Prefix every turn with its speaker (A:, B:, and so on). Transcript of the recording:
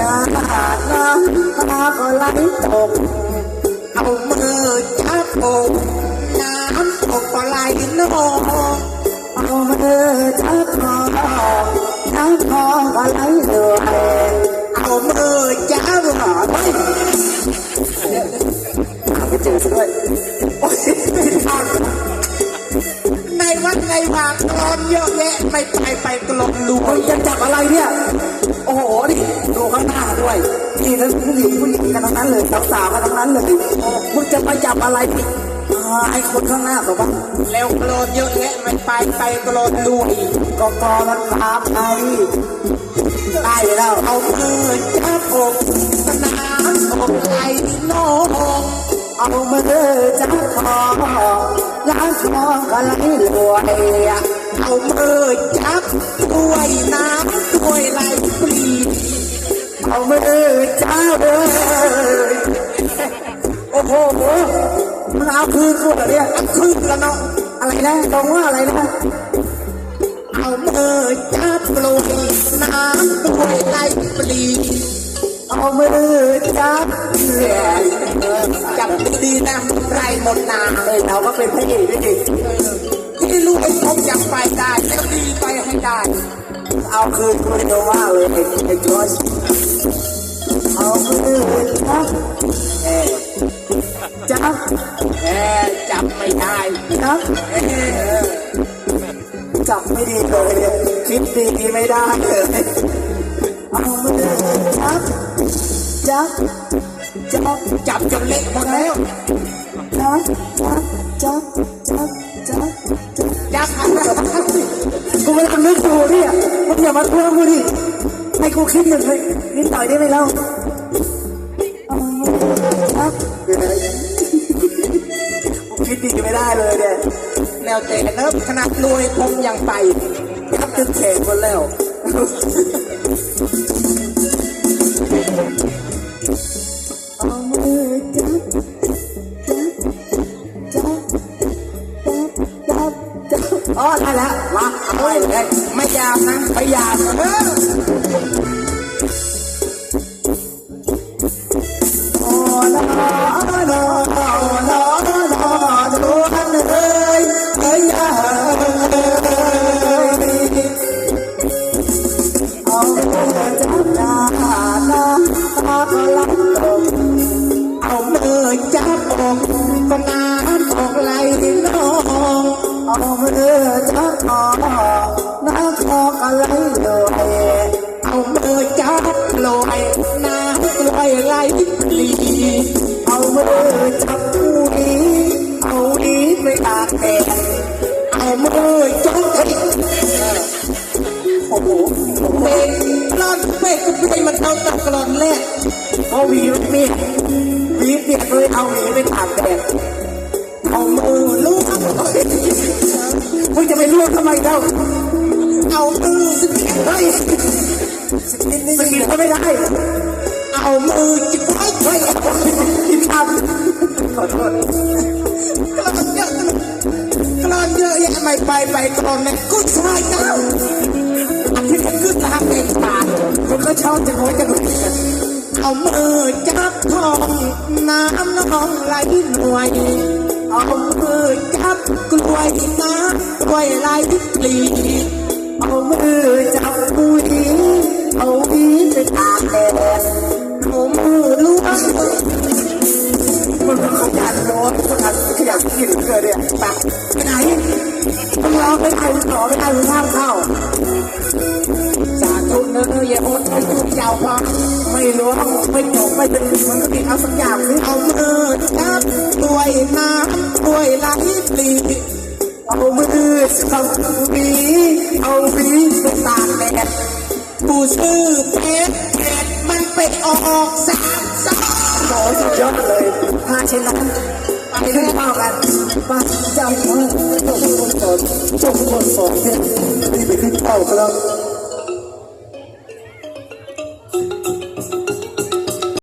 A: มือจับน้ำตาก็ไหลตก
B: เอามือจับอกน้ำตกก็ไหลนอง
A: เอามือจับคอน้ำคอก็ไหลเรื่อย
B: เอามือจับหอไม่
A: หาไม่เจอซะด้วย
B: โอ้ยไม่ทัน นวัดในวากกลอนเยอะแยะไม่ไปไปกลอนรว
A: มึ
B: ย
A: งจะจับอะไรเนี่ย โอ้โหนี่ดูข้างหน้าด้วยนี่ทั้งผู้หญิงผู้หญิงกันทั้งนั้นเลยสาวๆกันทั้งนั้นเลยมึงจะไปจับอะไรผิดไอ้คนข้างหน้าบอกว่า
B: แล้วกลอนเยอะแยะไม่ไปไปกลอนรวย
A: กกมันพาไปได้เลยแล้ว
B: เอามือจับอกสนามอกไหลนอง
A: เอามือจับคอ ล้างคอก็ไหลรวย
B: เอามือจับด้วยน้ำด้วยไหลปรี
A: เอามือจับเลยโอ้โหมึงเอาคืนกูเหรอเนี่ย
B: อันคืนแล้วเนาะ
A: อะไรนะตรงว่าอะไรนะ
B: เอามือจับลวยน้ำด้วยไหลปรี
A: เอามือจับเลย
B: ดีๆนะไรหมดนา
A: เฮ้ยเราก็เป็นพระเอกด้วยดิ
B: ที่รู้ไอ้ผมอยากไปได้แล้วดีไปให้ได้
A: เอาคืนกูเดียวว่าเลยไอ้ไอ้จอยเอามือจับเอ๊จับ
B: แหมจับไม่ได้
A: จับ
B: เอ๊ะ
A: จับไม่ดีเลยเนี่ยคิดดีไม่ได้เลยเอามือจับจับ จับ
B: จับจนเละหมดแล้ว
A: จับจับจับจับจับจับ
B: จับอะไร
A: กูกำลังนึกอยู่เนี่ยมึงอย่ามาทวงกูดิให้กูคิดหนึ่งเลยนิดหน่อยได้ไหมเล่าเอามือจับกูคิดดีไม่ได้เลยเนี่ย
B: แนวเตะเนิบขนาดรวยผมยังไป
A: ยับจนแขนหมดแล้ว เอาไปเลย
B: ไม่ยาวนะ
A: พยายาม
B: เออ
A: โอ้นอนอนอนอนอนดูอันเอ้ยเอ้ยเอ้ยเอามือจับหน้าหน้าตาก็ลับตก
B: เอามือจับอกก็น้ำ
A: เอามือจับคอน้ำคอก็ไหลเลย
B: เอามือจับลวยน้ำลวยไหลปลี
A: เอามือจับผู้ดีเอาดีไปตากแดด
B: เอามือจับไอ้
A: โอ้โห
B: เบรกกลอนเบรกก็เบรกมันเอาตะกลอนแรก
A: เอาหวีเปียกหวีเปียกเลยเอาหวีไปตากแดด
B: เอามือลูบ
A: มึงจะไป เล่า
B: เอามือ
A: เฮ้ยสกินนี่สกินไม่ได้
B: เอามือจิบไว้ไว้
A: ที่ทำขอโทษ
B: กลอนเยอะกลอนเยอะแยะไม่ไปไปกลอนเนี่ยกูชายเจ้าอันที่มันขึ้นทาเองปา
A: คนก็ชอบจะโวยจะหนุน
B: เอามือจับทองน้ำน้องไหลหน่วย เอามือจับกล้วยน้ำกล้วยไหลปลี
A: เอามือจับผู้ดีเอาหวีไปตากแดด
B: เอามือล้วง
A: มึงก็ขยันโน้ตขยันขยันกินเกินเนี่ยไปไปไหนมึงรองไม่ได้มึงรอไม่ได้มึงห้ามเข้า
B: สาธุเนื้ออย่าอดให้คุณเจ้าฟัง
A: ไม่รู้ไม่จบไม่เป็นมันก็ติดเอาสักอย่างสิ
B: เอามือจับกล้วยน้ำกล้วยไหลปลี
A: เอามือจับผู้ดีเอาหวีไปตากแดด
B: กูซื้อเพชรเพชรมันไปออกสามสอง
A: โอ้สุดยอดเลยถ้าเชนนั้นไปให้เข้ากันป้าเจ้าเอจงคนสอนจงคนสอนเนี่ยรีบไปขึ้นเต้ากันแล้ว